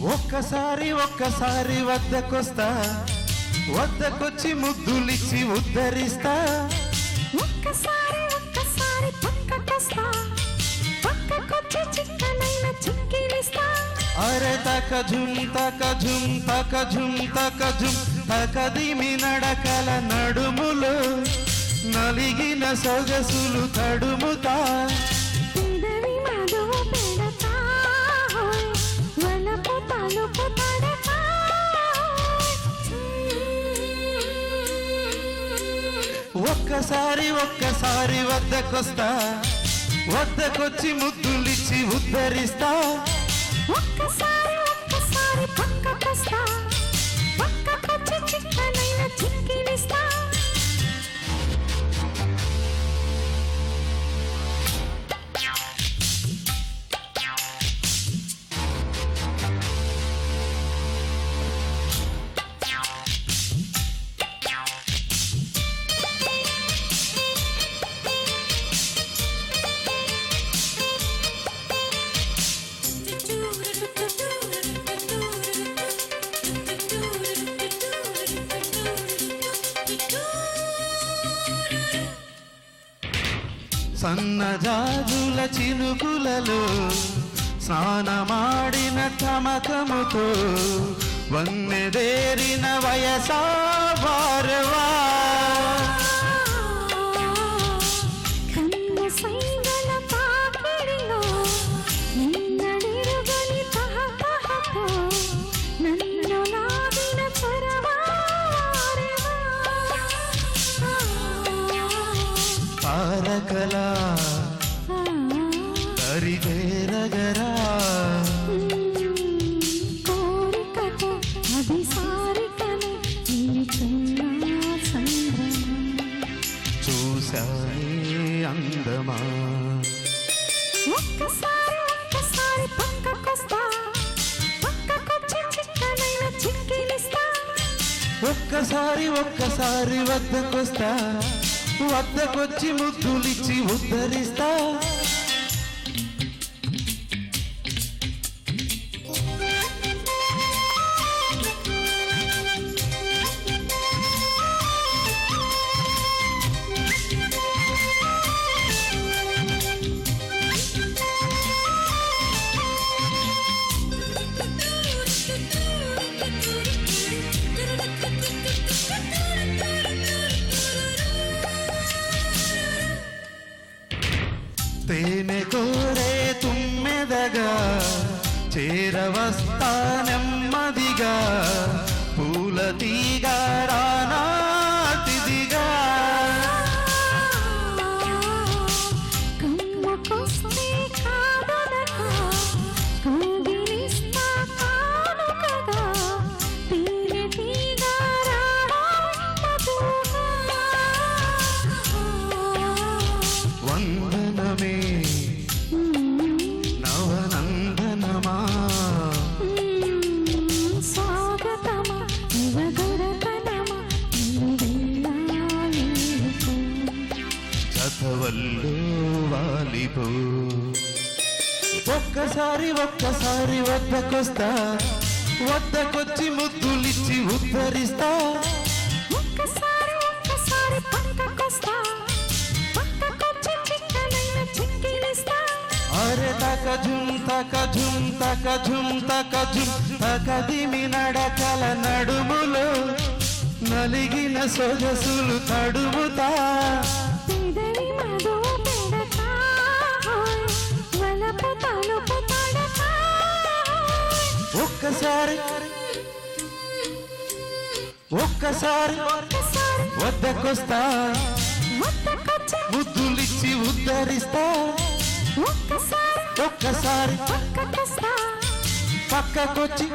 ఒక్కసారి ఒక్కసారి వద్దకొస్తా. వద్దకొచ్చి ముద్దులిచ్చి ఉద్ధరిస్తా. ఒక్కసారి ఒక్కసారి పక్కకొస్తా. పక్కకొచ్చి చిక్కనైన చిక్కిలిస్తా. అరే తక ఝుమ్ తక ఝుమ్ తక ఝుమ్ తక ఝుమ్ తకదిమి నడకల నడుములు నలిగిన సొగసులు తడుముతా. మధువు ఒక్కసారి ఒక్కసారి వద్దకొస్తా. వద్దకొచ్చి ముద్దులిచ్చి ఉద్ధరిస్తా. ఒక్కసారి ఒక్కసారి సన్నజాజుల చినుకులలో స్నానమాడిన తమకముతో వన్నెదేరిన వయసావా తారకలా దరిదేరగరా కోరికతో అది సారికను నిలిచున్న సంగ్రమం చూశానే అందమా. ఒక్కసారి ఒక్కసారి పక్కకొస్తా. పక్కకొచ్చి చిక్కనైన చిక్కిలిస్తా. ఒక్కసారి ఒక్కసారి వద్దకొస్తా. వద్దకొచ్చి ముద్దులిచ్చి ఉద్ధరిస్తా. తేనె కోరే తుమ్మెదగా చేరవస్తా నెమ్మదిగా పూల తీగారానా చదవల్లో వాలిపో. ఒక్కసారి ఒక్కసారి వద్దకొస్తా. వద్దకొచ్చి ముద్దులిచ్చి ఉద్ధరిస్తా. ఒక్కసారి ఒక్కసారి పక్కకొస్తా పక్కకొచ్చి చిక్కనైన చిక్కిలిస్తా. అరే తక ఝుమ్ తక ఝుమ్ తక ఝుమ్ తక ఝుమ్ తకదిమి నడకల నడుములో నలిగిన సొగసులు తడుముతా. ఒక్కసారి ఒక్కసారి వద్దకొస్తా. ముద్దులిచ్చి ఉద్ధరిస్తా. ఒక్కసారి పక్కకొచ్చి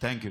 థ్యాంక్ యూ